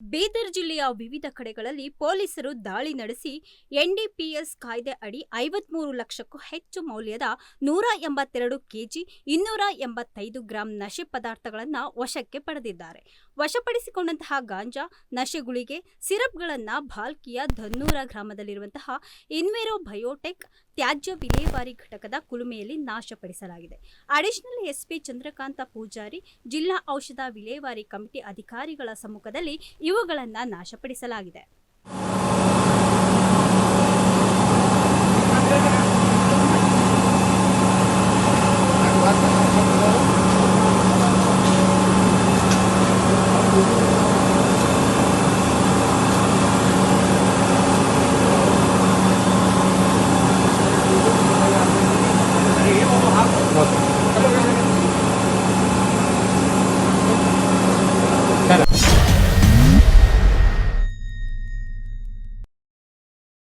ಬೀದರ್ ಜಿಲ್ಲೆಯ ವಿವಿಧ ಕಡೆಗಳಲ್ಲಿ ಪೊಲೀಸರು ದಾಳಿ ನಡೆಸಿ ಎನ್ಡಿಪಿಎಸ್ ಕಾಯ್ದೆ ಅಡಿ ಐವತ್ಮೂರು ಲಕ್ಷಕ್ಕೂ ಹೆಚ್ಚು ಮೌಲ್ಯದ ನೂರ ಎಂಬತ್ತೆರಡು ಕೆಜಿ ಇನ್ನೂರ ಎಂಬತ್ತೈದು ಗ್ರಾಂ ನಶೆ ಪದಾರ್ಥಗಳನ್ನು ವಶಕ್ಕೆ ಪಡೆದಿದ್ದಾರೆ. ವಶಪಡಿಸಿಕೊಂಡಂತಹ ಗಾಂಜಾ ನಶೆಗುಳಿಗೆ ಸಿರಪ್ಗಳನ್ನು ಭಾಲ್ಕಿಯ ಧನ್ನೂರ ಗ್ರಾಮದಲ್ಲಿರುವಂತಹ ಇನ್ವೆರೋ ಬಯೋಟೆಕ್ ತ್ಯಾಜ್ಯ ವಿಲೇವಾರಿ ಘಟಕದ ಕುಲುಮೆಯಲ್ಲಿ ನಾಶಪಡಿಸಲಾಗಿದೆ. ಅಡಿಷನಲ್ ಎಸ್ಪಿ ಚಂದ್ರಕಾಂತ ಪೂಜಾರಿ, ಜಿಲ್ಲಾ ಔಷಧ ವಿಲೇವಾರಿ ಕಮಿಟಿ ಅಧಿಕಾರಿಗಳ ಸಮ್ಮುಖದಲ್ಲಿ ಇವುಗಳನ್ನು ನಾಶಪಡಿಸಲಾಗಿದೆ. ます。